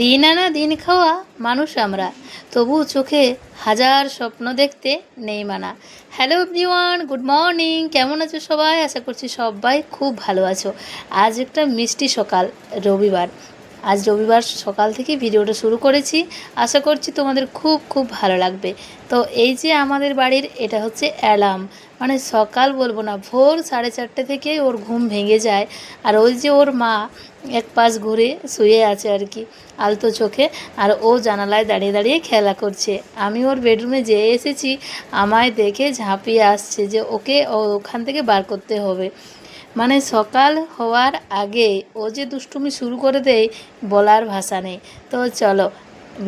দিন আনা দিন খাওয়া মানুষ আমরা। তবু চোখে হাজার স্বপ্ন দেখতে নেই মানা। হ্যালো এভরিওয়ান গুড মর্নিং কেমন আছো সবাই? আশা করছি সবাই খুব ভালো আছো। আজ একটা মিষ্টি সকাল, রবিবার। আজ রবিবার সকাল থেকে ভিডিওটা শুরু করেছি। আশা করছি তোমাদের খুব খুব ভালো লাগবে। তো এই যে আমাদের বাড়ির, এটা হচ্ছে অ্যালার্ম। মানে সকাল বলব না, ভোর সাড়ে চারটে থেকে ওর ঘুম ভেঙে যায়। আর ওই যে ওর মা এক পাশ ঘুরে শুয়ে আছে আর কি, আলতো চোখে। আর ও জানালায় দাঁড়িয়ে দাঁড়িয়ে খেলা করছে। আমি ওর বেডরুমে যেয়ে এসেছি, আমায় দেখে ঝাঁপিয়ে আসছে যে ওকে ওখান থেকে বার করতে হবে। মানে সকাল হওয়ার আগে ও যে দুষ্টুমি শুরু করে দেয় বলার ভাষা নেই। তো চলো,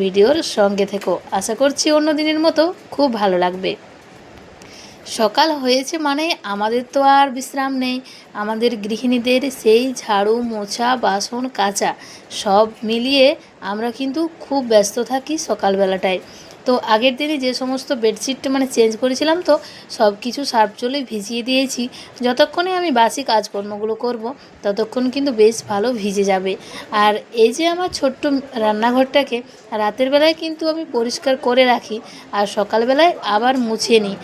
ভিডিওর সঙ্গে থেকো। আশা করছি অন্য দিনের মতো খুব ভালো লাগবে। সকাল হয়েছে মানে আমাদের তো আর বিশ্রাম নেই। আমাদের গৃহিণীদের সেই ঝাড়ু, মোছা, বাসন, কাচা সব মিলিয়ে আমরা কিন্তু খুব ব্যস্ত থাকি সকালবেলাটায়। তো আগের দিনে যে সমস্ত বেডশিটটা মানে চেঞ্জ করেছিলাম তো সব কিছু সার্ফ জলে ভিজিয়ে দিয়েছি। যতক্ষণে আমি বাসি কাজকর্মগুলো করব, ততক্ষণ কিন্তু বেশ ভালো ভিজে যাবে। আর এই যে আমার ছোট্ট রান্নাঘরটাকে রাতের বেলায় কিন্তু আমি পরিষ্কার করে রাখি আর সকালবেলায় আবার মুছে নিই।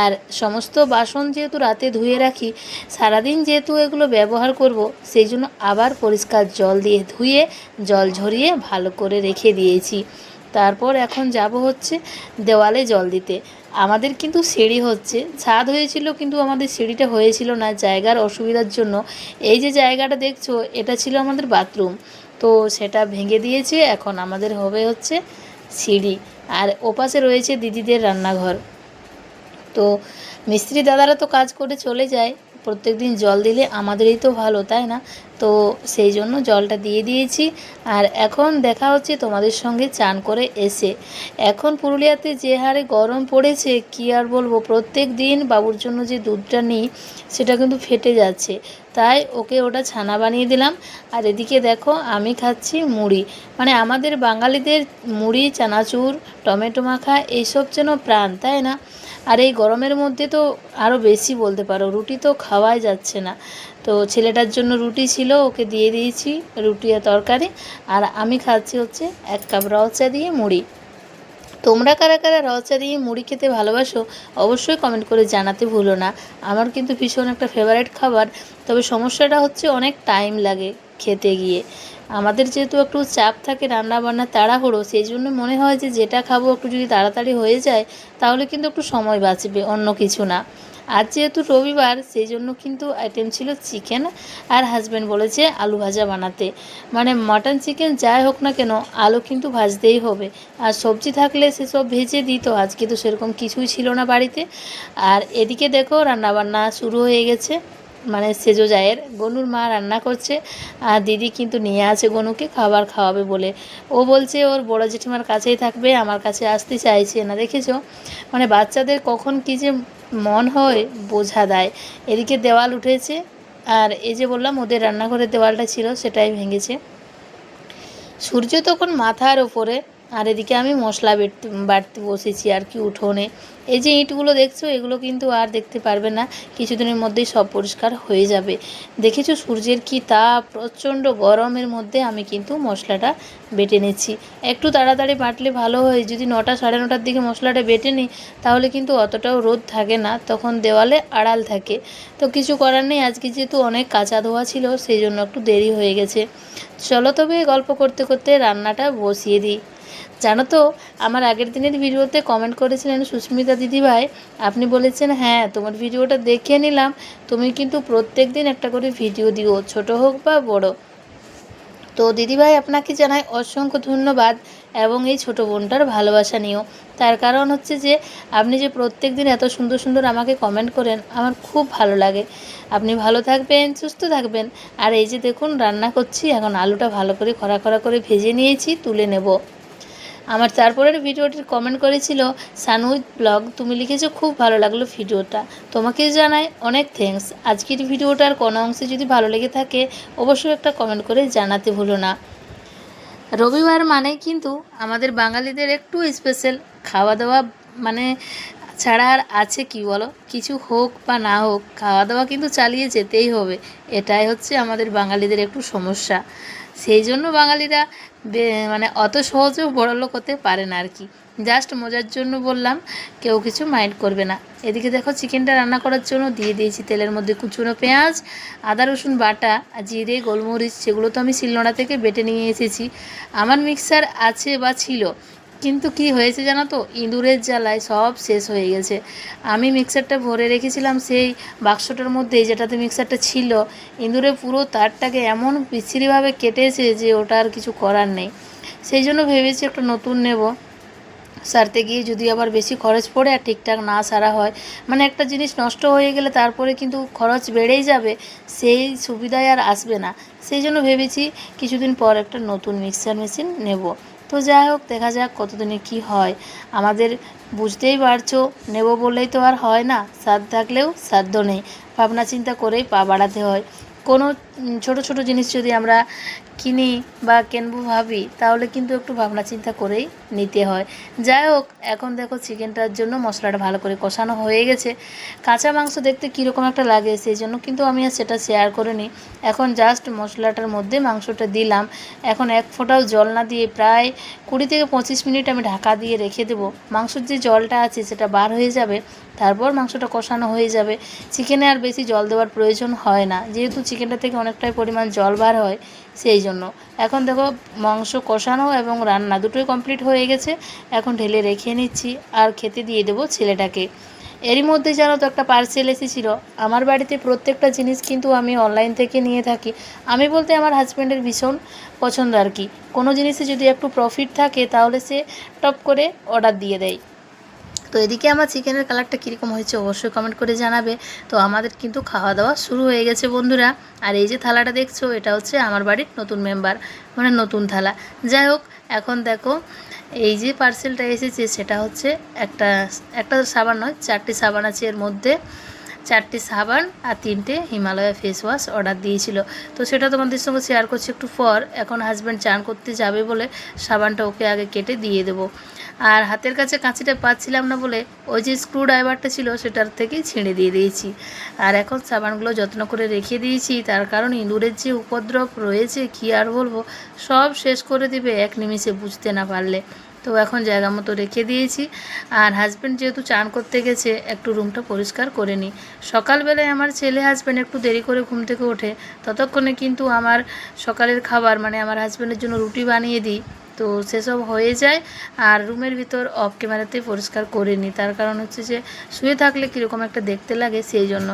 আর সমস্ত বাসন যেহেতু রাতে ধুয়ে রাখি, সারাদিন যেহেতু এগুলো ব্যবহার করব, সেই জন্য আবার পরিষ্কার জল দিয়ে ধুয়ে, জল ঝরিয়ে ভালো করে রেখে দিয়েছি। তারপর এখন যাব হচ্ছে দেওয়ালে জল দিতে। আমাদের কিন্তু সিঁড়ি হচ্ছে। ছাদ হয়েছিল কিন্তু আমাদের সিঁড়িটা হয়েছিল না জায়গার অসুবিধার জন্য। এই যে জায়গাটা দেখছ, এটা ছিল আমাদের বাথরুম। তো সেটা ভেঙে দিয়েছে, এখন আমাদের হবে হচ্ছে সিঁড়ি। আর ওপাশে রয়েছে দিদিদের রান্নাঘর। তো মিস্ত্রি দাদারা তো কাজ করে চলে যায়। প্রত্যেক দিন জল দিলে আমাদেরই তো ভালো, তাই না? তো সেই জন্য জলটা দিয়ে দিয়েছি। আর এখন দেখা হচ্ছে তোমাদের সঙ্গে চান করে এসে। এখন পুরুলিয়াতে যে হারে গরম পড়েছে, কি আর বলব? প্রত্যেক দিন বাবুর জন্য যে দুধটা নিই, সেটা কিন্তু ফেটে যাচ্ছে। তাই ওকে ওটা ছানা বানিয়ে দিলাম। আর এদিকে দেখো, আমি খাচ্ছি মুড়ি। মানে আমাদের বাঙালিদের মুড়ি, চানাচুর, টমেটো মাখা, এইসব যেন প্রাণ, তাই না? আর এই গরমের মধ্যে তো আরও বেশি বলতে পারো, রুটি তো খাওয়াই যাচ্ছে না। তো ছেলেটার জন্য রুটি ছিল, ওকে দিয়ে দিয়েছি রুটি আর তরকারি। আর আমি খাচ্ছি হচ্ছে এক কাপ রওয়া চা দিয়ে মুড়ি। তোমরা কারা কারা রওয়া চা দিয়ে মুড়ি খেতে ভালোবাসো, অবশ্যই কমেন্ট করে জানাতে ভুলো না। আমার কিন্তু ভীষণ একটা ফেভারিট খাবার, তবে সমস্যাটা হচ্ছে অনেক টাইম লাগে খেতে গিয়ে। আমাদের যেহেতু একটু চাপ থাকে রান্না বান্না তাড়াহুড়ো সেই জন্য মনে হয় যে যেটা খাব একটু যদি তাড়াতাড়ি হয়ে যায়, তাহলে কিন্তু একটু সময় বাঁচবে, অন্য কিছু না। আজ যেহেতু রবিবার সেই জন্য কিন্তু আইটেম ছিল চিকেন আর হাজব্যান্ড বলেছে আলু ভাজা বানাতে। মানে মাটন চিকেন যাই হোক না কেন, আলু কিন্তু ভাজতেই হবে। আর সবজি থাকলে সেসব ভেজে দিত আজকে তো সেরকম কিছুই ছিল না বাড়িতে। আর এদিকে দেখো রান্নাবান্না শুরু হয়ে গেছে। মানে সেজো জায়ের। গনুর মা রান্না করছে, আর দিদি কিন্তু নিয়ে আছে গনুকে খাবার খাওয়াবে বলে। ও বলছে, ওর বড় জেঠিমার কাছেই থাকবে, আমার কাছে আসতে চাইছে না। দেখেছ? মানে বাচ্চাদের কখন কী যে মন হয় বোঝা দেয় এদিকে দেওয়াল উঠেছে, আর এই যে বললাম, ওদের রান্নাঘরের দেওয়ালটা ছিল, সেটাই ভেঙেছে। সূর্য তখন মাথার ওপরে, আর এদিকে আমি মশলা বেটতে বসেছি আর কি উঠোনে। এই যে ইঁটগুলো দেখছ, এগুলো কিন্তু আর দেখতে পারবে না। কিছুদিনের মধ্যেই সব পরিষ্কার হয়ে যাবে। দেখেছ সূর্যের কি তাপ? প্রচণ্ড গরমের মধ্যে আমি কিন্তু মশলাটা বেটে নিচ্ছি। একটু তাড়াতাড়ি বাটলে ভালো হয়। যদি নটা সাড়ে নটার দিকে মশলাটা বেটে নিই, তাহলে কিন্তু অতটাও রোদ থাকে না। তখন দেওয়ালে আড়াল থাকে। তো কিছু করার নেই। আজকে যেহেতু অনেক কাঁচা ধোয়া ছিল, সেই জন্য একটু দেরি হয়ে গেছে। চলো তবে গল্প করতে করতে রান্নাটা বসিয়ে দিই। জানো তো, আমার আগের দিনের ভিডিওতে কমেন্ট করেছিলেন সুস্মিতা দিদিভাই আপনি বলেছেন হ্যাঁ তোমার ভিডিওটা দেখে নিলাম। তুমি কিন্তু প্রত্যেক দিন একটা করে ভিডিও দিও, ছোট হোক বা বড়। তো দিদিভাই আপনাকে জানাই অসংখ্য ধন্যবাদ এবং এই ছোট বোনটার ভালোবাসা নিও তার কারণ হচ্ছে যে, আপনি যে প্রত্যেক দিন এত সুন্দর সুন্দর আমাকে কমেন্ট করেন, আমার খুব ভালো লাগে। আপনি ভালো থাকবেন, সুস্থ থাকবেন। আর এই যে দেখুন, রান্না করছি, এখন আলুটা ভালো করে খরা খরা করে ভেজে নিয়েছি, তুলে নেব। আমার তারপরের ভিডিওটির কমেন্ট করেছিল সানুইদ ব্লগ তুমি লিখেছো খুব ভালো লাগল ভিডিওটা। তোমাকে জানাই অনেক থ্যাঙ্কস আজকের ভিডিওটার কোনো অংশে যদি ভালো লেগে থাকে, অবশ্যই একটা কমেন্ট করে জানাতে ভুলো না। রবিবার মানে কিন্তু আমাদের বাঙালিদের একটু স্পেশাল খাওয়া দাওয়া মানে ছাড়া আর আছে কি বলো? কিছু হোক বা না হোক খাওয়া দাওয়া কিন্তু চালিয়ে যেতেই হবে। এটাই হচ্ছে আমাদের বাঙালিদের একটু সমস্যা। সেই জন্য বাঙালিরা মানে অত সহজেও বড়লোক হতে পারে না আর কি। জাস্ট মজার জন্য বললাম, কেউ কিছু মাইন্ড করবে না। এদিকে দেখো চিকেনটা রান্না করার জন্য দিয়ে দিয়েছি তেলের মধ্যে কুচুনো পেঁয়াজ, আদা, রসুন, বাটা, জিরে, গোলমরিচ, সেগুলো তো আমি শিলনোড়া থেকে বেটে নিয়ে এসেছি। আমার মিক্সার আছে বা ছিল কিন্তু কি হয়েছে জানো তো? ইঁদুরের জ্বালায় সব শেষ হয়ে গেছে। আমি মিক্সারটা ভরে রেখেছিলাম, সেই বাক্সটার মধ্যে যেটাতে মিক্সারটা ছিল ইঁদুরে পুরো তারটাকে এমন বিচ্ছিরিভাবে কেটেছে যে ওটা আর কিছু করার নেই। সেই জন্য ভেবেছি একটা নতুন নেব। সারতে গিয়ে যদি আবার বেশি খরচ পড়ে আর ঠিকঠাক না সারা হয় মানে একটা জিনিস নষ্ট হয়ে গেলে তারপরে কিন্তু খরচ বেড়েই যাবে, সেই সুবিধায় আর আসবে না। সেই জন্য ভেবেছি কিছুদিন পর একটা নতুন মিক্সার মেশিন নেব। তো যাই হোক, দেখা যাক কতদিনে কি হয়। আমাদের বুঝতেই পারছ, নেব বললেই তো আর হয় না, সাধ্য থাকলেও সাধ্য নেই। ভাবনা চিন্তা করেই পা বাড়াতে হয়। কোনো ছোট ছোট জিনিস যদি আমরা কিনি বা কিনবো ভাবি, তাহলে কিন্তু একটু ভাবনা চিন্তা করেই নিতে হয়। যাই হোক, এখন দেখো চিকেনটার জন্য মশলাটা ভালো করে কষানো হয়ে গেছে। কাঁচা মাংস দেখতে কীরকম একটা লাগে, সেই জন্য কিন্তু আমি আর সেটা শেয়ার করে নিই এখন জাস্ট মশলাটার মধ্যে মাংসটা দিলাম। এখন এক ফোঁটাও জল না দিয়ে প্রায় কুড়ি থেকে পঁচিশ মিনিট আমি ঢাকা দিয়ে রেখে দেবো। মাংসর যে জলটা আছে সেটা বার হয়ে যাবে, তারপর মাংসটা কষানো হয়ে যাবে। চিকেনে আর বেশি জল দেওয়ার প্রয়োজন হয় না। যেহেতু চিকেনটা থেকে অনেকটাই পরিমাণ জল বার হয়, সেই জন্য এখন দেখো, মাংস কষানো এবং রান্না দুটোই কমপ্লিট হয়ে গেছে। এখন ঢেলে রেখে নিচ্ছি আর খেতে দিয়ে দেবো ছেলেটাকে। এরই মধ্যে জানো তো, একটা পার্সেল এসেছিল। আমার বাড়িতে প্রত্যেকটা জিনিস কিন্তু আমি অনলাইন থেকে নিয়ে থাকি। আমি বলতে আমার হাজব্যান্ডের ভীষণ পছন্দ আর কি। কোনো জিনিসে যদি একটু প্রফিট থাকে, তাহলে সে টপ করে অর্ডার দিয়ে দেয়। তো এদিকে আমার চিকেনের কালারটা কীরকম হয়েছে অবশ্যই কমেন্ট করে জানাবে। তো আমাদের কিন্তু খাওয়া দাওয়া শুরু হয়ে গেছে বন্ধুরা। আর এই যে থালাটা দেখছ, এটা হচ্ছে আমার বাড়ির নতুন মেম্বার মানে নতুন থালা। যাই হোক, এখন দেখো, এই যে পার্সেলটা এসেছে, সেটা হচ্ছে একটা একটা সাবান নয়, চারটি সাবান আছে এর মধ্যে। চারটি সাবান আর তিনটে হিমালয়া ফেস ওয়াশ অর্ডার দিয়েছিল। তো সেটা তোমাদের সঙ্গে শেয়ার করছি একটু পর। এখন হাজব্যান্ড চান করতে যাবে বলে সাবানটা ওকে আগে কেটে দিয়ে দেবো। আর হাতের কাছে কাঁচিটা পাচ্ছিলাম না বলে ওই যে স্ক্রু ড্রাইভারটা ছিল সেটার থেকেই ছিঁড়ে দিয়ে দিয়েছি। আর এখন সাবানগুলো যত্ন করে রেখে দিয়েছি। তার কারণ ইঁদুরের যে উপদ্রব রয়েছে, কী আর বলব? সব শেষ করে দিবে এক নিমিষে বুঝতে না পারলে। তো এখন জায়গা মতো রেখে দিয়েছি। আর হাজব্যান্ড যেহেতু চান করতে গেছে, একটু রুমটা পরিষ্কার করে নিই সকালবেলায় আমার ছেলে হাজব্যান্ড একটু দেরি করে ঘুম থেকে ওঠে। ততক্ষণে কিন্তু আমার সকালের খাবার মানে আমার হাজব্যান্ডের জন্য রুটি বানিয়ে দিই। তো সেসব হয়ে যায়। আর রুমের ভিতর অফ ক্যামেরাতে পরিষ্কার করে নিই। তার কারণ হচ্ছে যে, শুয়ে থাকলে কীরকম একটা দেখতে লাগে সেই জন্য।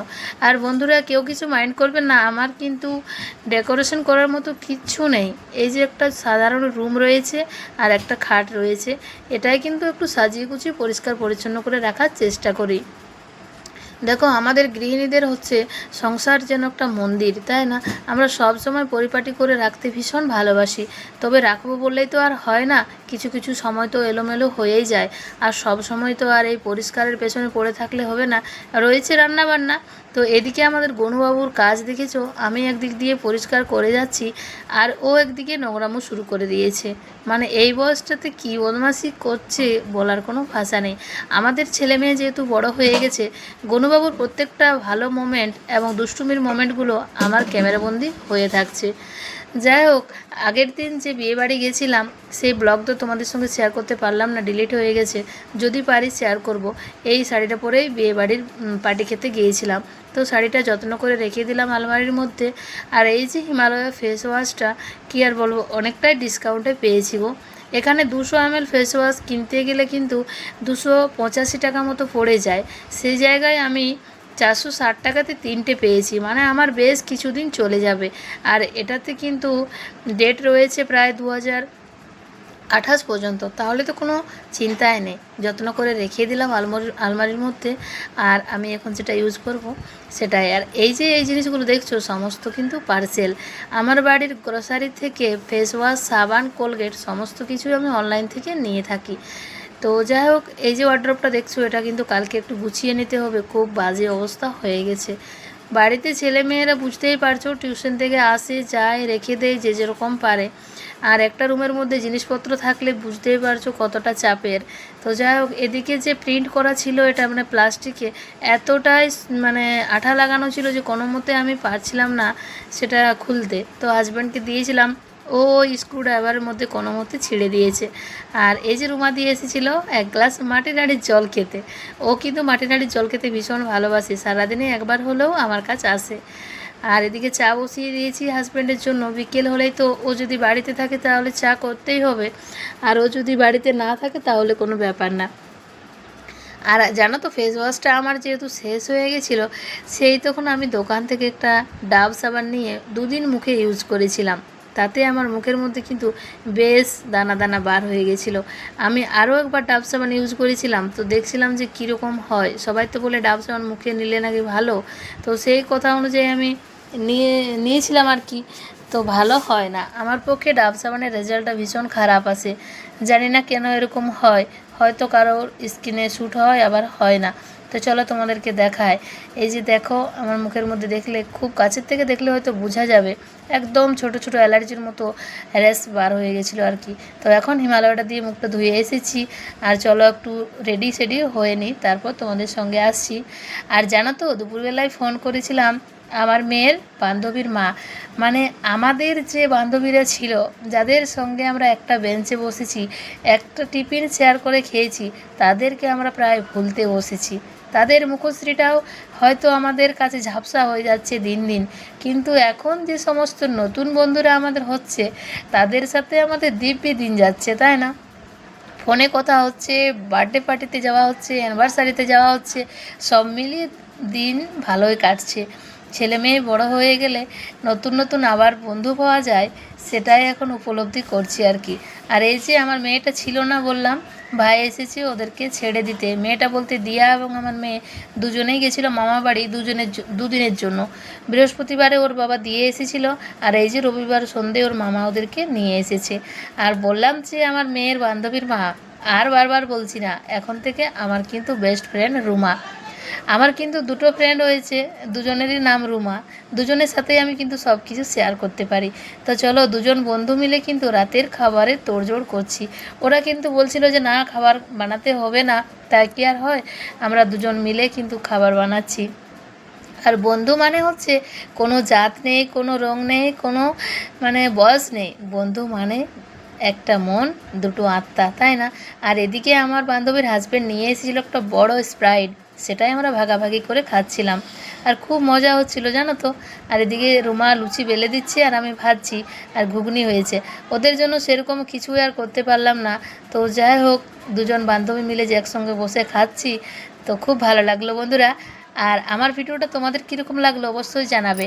আর বন্ধুরা, কেউ কিছু মাইন্ড করবেন না, আমার কিন্তু ডেকোরেশন করার মতো কিচ্ছু নেই। এই যে একটা সাধারণ রুম রয়েছে আর একটা খাট রয়েছে, এটাই কিন্তু একটু সাজিয়ে গুছিয়ে পরিষ্কার পরিচ্ছন্ন করে রাখার চেষ্টা করি। দেখো, আমাদের গৃহিণীদের হচ্ছে সংসার যেন একটা মন্দির, তাই না? আমরা সবসময় পরিপাটি করে রাখতে ভীষণ ভালোবাসি। তবে রাখব বললেই তো আর হয় না। কিছু কিছু সময় তো এলোমেলো হয়েই যায়। আর সব সময় তো আর এই পরিষ্কারের পেছনে পড়ে থাকলে হবে না। রয়েছে রান্না বান্না তো এদিকে আমাদের গনুবাবুর কাজ দেখেছ? আমি একদিক দিয়ে পরিষ্কার করে যাচ্ছি আর ও একদিকে নোংরামো শুরু করে দিয়েছে। মানে এই বয়সটাতে কী বদমাসি করছে বলার কোনো ভাষা নেই। আমাদের ছেলে মেয়ে যেহেতু বড় হয়ে গেছে, গনুবাবুর প্রত্যেকটা ভালো মোমেন্ট এবং দুষ্টুমির মোমেন্টগুলো আমার ক্যামেরাবন্দি হয়ে থাকছে। যাই হোক, আগের দিন যে বিয়ে বাড়ি গেছিলাম, সেই ব্লগ তো তোমাদের সঙ্গে শেয়ার করতে পারলাম না ডিলিট হয়ে গেছে। যদি পারি শেয়ার করব। এই শাড়িটা পরেই বিয়ে বাড়ির পার্টি খেতে গিয়েছিলাম। তো শাড়িটা যত্ন করে রেখে দিলাম আলমারির মধ্যে। আর এই যে হিমালয়া ফেস ওয়াশটা কী আর বলব, অনেকটাই ডিসকাউন্টে পেয়েছি গো। এখানে দুশো এমএল ফেস ওয়াশ কিনতে গেলে কিন্তু দুশো পঁচাশি টাকা মতো পড়ে যায়। সেই জায়গায় আমি চারশো ষাট টাকাতে তিনটে পেয়েছি। মানে আমার বেশ কিছুদিন চলে যাবে। আর এটাতে কিন্তু ডেট রয়েছে প্রায় দু হাজার আঠাশ পর্যন্ত। তাহলে তো কোনো চিন্তাই নেই। যত্ন করে রেখে দিলাম আলমারির আলমারির মধ্যে। আর আমি এখন যেটা ইউজ করব সেটাই। আর এই যে, এই জিনিসগুলো দেখছ, সমস্ত কিন্তু পার্সেল আমার বাড়ির গ্রসারি থেকে ফেস ওয়াশ সাবান কোলগেট সমস্ত কিছুই আমি অনলাইন থেকে নিয়ে থাকি। তো যাই হোক এই যে ওয়ার্ড্রপটা দেখছ, এটা কিন্তু কালকে একটু গুছিয়ে নিতে হবে। খুব বাজে অবস্থা হয়ে গেছে। বাড়িতে ছেলে মেয়েরা বুঝতেই পারছ টিউশন থেকে আসে, যায়, রেখে দেয়, যে যেরকম পারে। আর একটা রুমের মধ্যে জিনিসপত্র থাকলে বুঝতেই পারছ কতটা চাপের। তো যাই হোক এদিকে যে প্রিন্ট করা ছিল এটা মানে প্লাস্টিকে, এতটাই মানে আঠা লাগানো ছিল যে কোনো মতে আমি পারছিলাম না সেটা খুলতে। তো হাজব্যান্ডকে দিয়েছিলাম ও স্ক্রু ড্রাইভারের মধ্যে কোনো মতে ছিঁড়ে দিয়েছে। আর এই যে রুমা দিয়ে এসেছিল, এক গ্লাস মাটির নাড়ির জল খেতে। ও কিন্তু মাটির নাড়ির জল খেতে ভীষণ ভালোবাসে। সারাদিনে একবার হলেও আমার কাছে আসে। আর এদিকে চা বসিয়ে দিয়েছি হাজব্যান্ডের জন্য। বিকেল হলেই তো ও যদি বাড়িতে থাকে তাহলে চা করতেই হবে। আর ও যদি বাড়িতে না থাকে তাহলে কোনো ব্যাপার না। আর জানো তো ফেস ওয়াশটা আমার যেহেতু শেষ হয়ে গেছিল, সেই তখন আমি দোকান থেকে একটা ডাব সাবান নিয়ে দুদিন মুখে ইউজ করেছিলাম। তাতে আমার মুখের মধ্যে কিন্তু বেশ দানা দানা বার হয়ে গেছিল। আমি আরও একবার ডাব সাবান ইউজ করেছিলাম, তো দেখছিলাম যে কীরকম হয়। সবাই তো বলে ডাব সাবান মুখে নিলে নাকি ভালো। তো সেই কথা অনুযায়ী আমি নিয়ে, নিয়েছিলাম আর কি, তো ভালো হয় না। আমার পক্ষে ডাব সাবানের রেজাল্টটা ভীষণ খারাপ আসে জানি না কেন এরকম হয়। হয়তো কারোর স্কিনে শ্যুট হয়, আবার হয় না। তো চলো তোমাদেরকে দেখায় এই যে দেখো, আমার মুখের মধ্যে দেখলে, খুব কাছের থেকে দেখলে হয়তো বোঝা যাবে। একদম ছোট ছোট অ্যালার্জির মতো র্যাশ বার হয়ে গেছিল আর কি। তো এখন হিমালয়টা দিয়ে মুখটা ধুয়ে এসেছি। আর চলো একটু রেডি সেডি হয়ে নিই, তারপর তোমাদের সঙ্গে আসছি। আর জানো তো, দুপুরবেলায় ফোন করেছিলাম আমার মেয়ের বান্ধবীর মা। মানে আমাদের যে বান্ধবীরা ছিল, যাদের সঙ্গে আমরা একটা বেঞ্চে বসেছি, একটা টিফিন শেয়ার করে খেয়েছি, তাদেরকে আমরা প্রায় ভুলতে বসেছি। তাদের মুখশ্রীটাও হয়তো আমাদের কাছে ঝাপসা হয়ে যাচ্ছে দিন দিন। কিন্তু এখন যে সমস্ত নতুন বন্ধুরা আমাদের হচ্ছে, তাদের সাথে আমাদের দিব্যি দিন যাচ্ছে, তাই না? ফোনে কথা হচ্ছে বার্থডে পার্টিতে যাওয়া হচ্ছে অ্যানিভার্সারিতে যাওয়া হচ্ছে, সব মিলিয়ে দিন ভালোই কাটছে। ছেলে মেয়ে বড় হয়ে গেলে নতুন নতুন আবার বন্ধু পাওয়া যায়, সেটাই এখন উপলব্ধি করছি আর কি। আর এই যে আমার মেয়েটা ছিল না বললাম, ভাই এসেছে ওদেরকে ছেড়ে দিতে। মেয়েটা বলতে দিয়া এবং আমার মেয়ে দুজনেই গেছিল মামা বাড়ি দুজনের দুদিনের জন্য। বৃহস্পতিবারে ওর বাবা দিয়ে এসেছিল, আর এই যে রবিবার সন্ধে ওর মামা ওদেরকে নিয়ে এসেছে। আর বললাম যে আমার মেয়ের বান্ধবীর মা, আর বারবার বলছি না, এখন থেকে আমার কিন্তু বেস্ট ফ্রেন্ড রুমা। আমার কিন্তু দুটো ফ্রেন্ড হয়েছে দুজনেরই নাম রুমা, দুজনের সাথেই আমি কিন্তু সব কিছু শেয়ার করতে পারি। তো চলো দুজন বন্ধু মিলে কিন্তু রাতের খাবারে তোড়জোড় করছি। ওরা কিন্তু বলছিল যে, না, খাবার বানাতে হবে না। তাই কি আর হয়? আমরা দুজন মিলে কিন্তু খাবার বানাচ্ছি। আর বন্ধু মানে হচ্ছে কোনো জাত নেই, কোনো রং নেই, কোনো মানে বয়স নেই। বন্ধু মানে একটা মন, দুটো আত্মা, তাই না? আর এদিকে আমার বান্ধবীর হাজব্যান্ড নিয়ে এসেছিল একটা বড় স্প্রাইট সেটাই আমরা ভাগাভাগি করে খাচ্ছিলাম। আর খুব মজা হচ্ছিল, জানো তো? আর এদিকে রুমা লুচি বেলে দিচ্ছে আর আমি ভাজছি আর ঘুগনি হয়েছে। ওদের জন্য সেরকম কিছু আর করতে পারলাম না। তো যাই হোক, দুজন বান্ধবী মিলে যে একসঙ্গে বসে খাচ্ছি, তো খুব ভালো লাগল বন্ধুরা। আর আমার ভিডিওটা তোমাদের কীরকম লাগল অবশ্যই জানাবে।